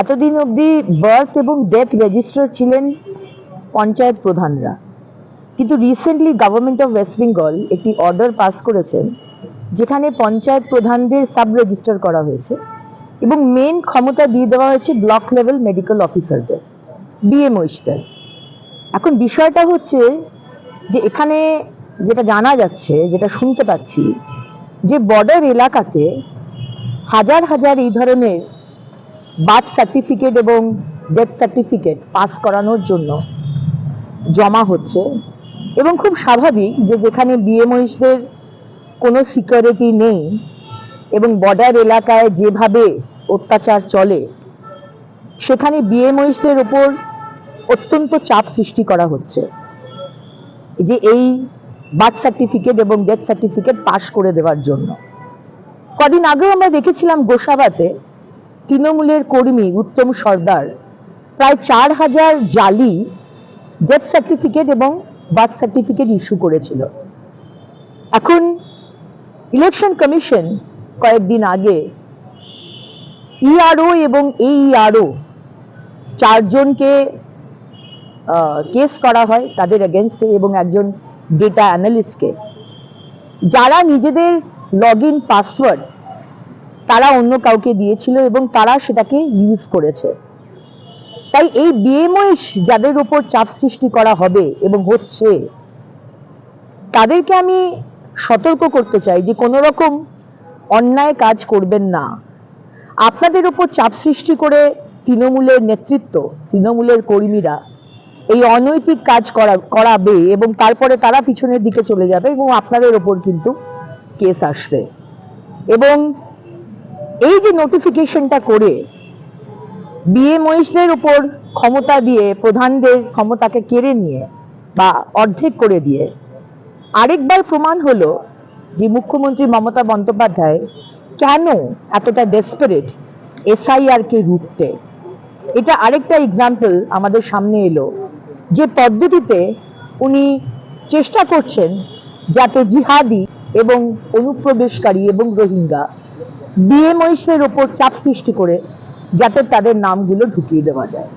এতদিন অবধি বার্থ এবং ডেথ রেজিস্টার ছিলেন পঞ্চায়েত প্রধানরা। কিন্তু recently government of West Bengal একটি অর্ডার পাস করেছেন, যেখানে পঞ্চায়েত প্রধানদের সাব রেজিস্টার করা হয়েছে এবং মেন ক্ষমতা দিয়ে দেওয়া হয়েছে ব্লক লেভেল মেডিকেল অফিসারদের বিএমওইসদের এখন বিষয়টা হচ্ছে যে এখানে যেটা জানা যাচ্ছে, যেটা শুনতে পাচ্ছি, যে বর্ডার এলাকাতে হাজার হাজার এই ধরনের বার্থ সার্টিফিকেট এবং ডেথ সার্টিফিকেট পাস করানোর জন্য জমা হচ্ছে। এবং খুব স্বাভাবিক যে যেখানে বিএমওইসদের কোনো সিকিউরিটি নেই এবং বর্ডার এলাকায় যেভাবে অত্যাচার চলে, সেখানে বিএমওইসদের ওপর অত্যন্ত চাপ সৃষ্টি করা হচ্ছে যে এই বার্থ সার্টিফিকেট এবং ডেথ সার্টিফিকেট পাশ করে দেওয়ার জন্য। কদিন আগেও আমরা দেখেছিলাম গোসাবাতে তৃণমূলের কর্মী উত্তম সর্দার। প্রায় চার হাজার জালি ডেথ সার্টিফিকেট এবং বার্থ সার্টিফিকেট ইস্যু করেছিল। এখন ইলেকশন কমিশন কয়েকদিন আগে ইআরও এবং এইআরও চারজনকে কেস করা হয় তাদের এগেনস্টে এবং একজন ডেটা অ্যানালিস্টকে যারা নিজেদের লগ ইন পাসওয়ার্ড তারা অন্য কাউকে দিয়েছিল এবং তারা সেটাকে ইউজ করেছে। তাই এই বিএমওইস যাদের উপর চাপ সৃষ্টি করা হবে এবং হচ্ছে, তাদেরকে আমি সতর্ক করতে চাই যে কোনো রকম অন্যায় কাজ করবেন না। আপনাদের উপর চাপ সৃষ্টি করে তৃণমূলের নেতৃত্ব, তৃণমূলের কর্মীরা এই অনৈতিক কাজ করা, করাবে এবং তারপরে তারা পিছনের দিকে চলে যাবে এবং আপনাদের ওপর কিন্তু কেস আসবে। এবং এই যে নোটিফিকেশনটা করে বিএমওইসদের উপর ক্ষমতা দিয়ে, প্রধানদের ক্ষমতাকে কেড়ে নিয়ে বা অর্ধেক করে দিয়ে, আরেকবার প্রমাণ হলো যে মুখ্যমন্ত্রী মমতা বন্দ্যোপাধ্যায় কেন এতটা ডেসপারেট এসআইআর কে রুখতে। এটা আরেকটা এক্সাম্পল আমাদের সামনে এলো, যে পদ্ধতিতে উনি চেষ্টা করছেন যাতে জিহাদি এবং অনুপ্রবেশকারী এবং রোহিঙ্গা বিএমওইসের ওপর চাপ সৃষ্টি করে যাতে তাদের নামগুলো ঢুকিয়ে দেওয়া যায়।